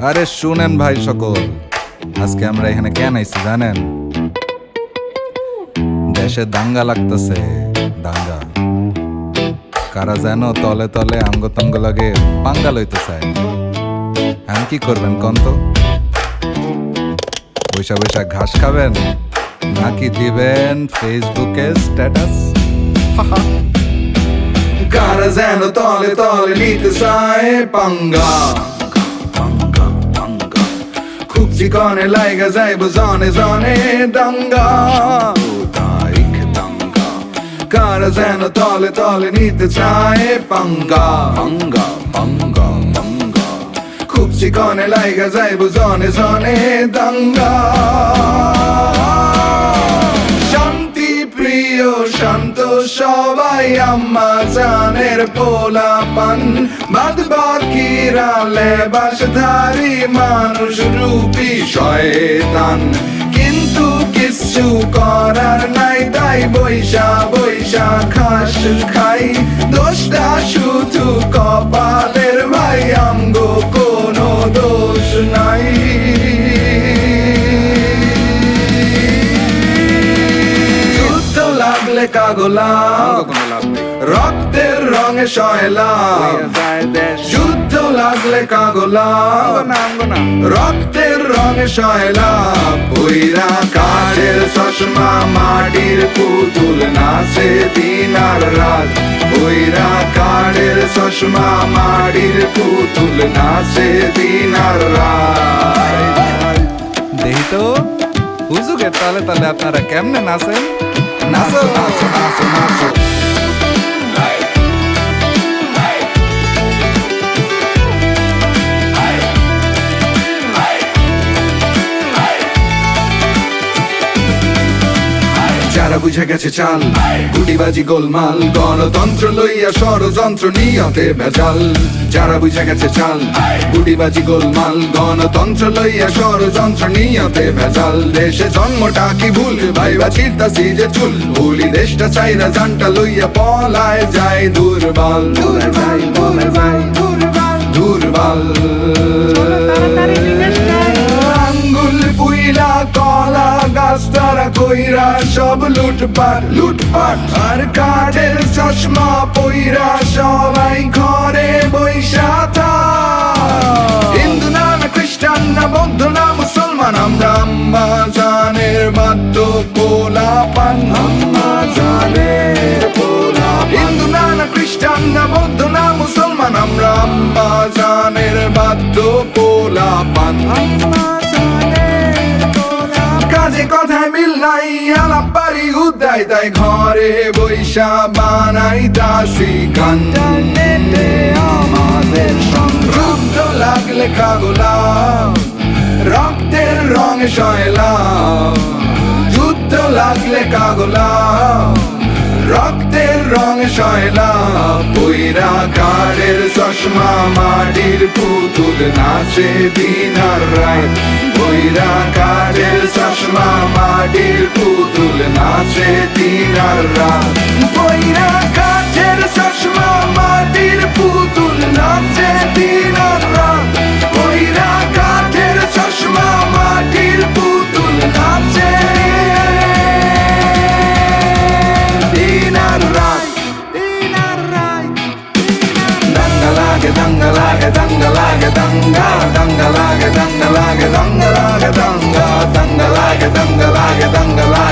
আরে শুনেন ভাই সকল, আজকে আমরা এখানে কেন আইছি জানেন? দেশে দাঙ্গা লাগতেছে, দাঙ্গা। কারা যেন তলে তলে আঙ্গ তঙ্গ লাগে পাঙ্গা লইতে চায় আমি কি করবেন কন্ত বৈশা বৈশা ঘাস খাবেন, নাকি দিবেন ফেসবুকে স্ট্যাটাস? কারা যেন তলে তলে নিতে চায় পাঙ্গা। চিকনে লাইগা যাইব জনে জনে দাঙ্গা। তারিখ দাঙ্গা। কারা যেন তলে তলে নিতে চায় পাঙ্গা। পাঙ্গা পাঙ্গা পাঙ্গা। খুব চিকনে লাইগা যাইব জনে জনে দাঙ্গা। শান্তি প্রিয়, শান্ত সবাই আম্মা জানের পোলা পান বাদ বাকিরা লেবাসধারী মানুষ, রূপী শয়তান। কিন্তু কিছু করার নাই, তাই বৈশা বৈশা খাস খাই। রক্তের রঙে শয়লা যুদ্ধ লাগলে কাগলা রক্তের রঙে কাঠের চশমা মাটির পুতুল নাচে দিন আর রাত পইরা কাঠের চশমা মাটির পুতুল নাচে দিন আর রাত দেখি তো হুজুকের তালে তালে আপনারা কেমনে নাচেন? নাচো নাচো নাচো নাচো যারা বুঝে গেছে চাল। গুটিবাজি গোলমাল গণতন্ত্র লইয়া ষড়যন্ত্র নিয়তে ভেজাল। যারা বুঝে গেছে চাল গুটিবাজি গোলমাল গণতন্ত্র লইয়া ষড়যন্ত্র নিয়তে ভেজাল। দেশে জন্মটা কি ভুল? ভাই ভাইবা চিন্তাছি যে চুল। ভুলি দেশটা চাইরা জানটা লইয়া পলায় যায় দুর্বল দুর্বল দুর্বল। দুর্বল। লুটপাট লুটপাট। আর কাঠের চশমা পইরা সবাই ঘরে বৈশা। হিন্দু না না খ্রিস্টান না বৌদ্ধ না মুসলমান, আমরা আম্মা জানের বাদ্য পোলা পান আম্মা জানের হিন্দু না না খ্রিস্টান না বৌদ্ধ না মুসলমান, আমরা আম্মা জানের বাদ্য পোলা পান আম্মা তাই ঘরে বৈশা বানাই দাসি গান। আমাদের সমৃদ্ধ লাগলে কাগলা রক্তের রঙে শয়লা যুদ্ধ লাগলে কাগলা রক্তের রং শয়লা পইরা কাঠের চশমা মাটির পুতুল নাচে দিন আর রাত পইরা কাঠের দঙ্গা লাগে দঙ্গা লাগে দঙ্গা দঙ্গা লাগে দঙ্গা লাগে দঙ্গা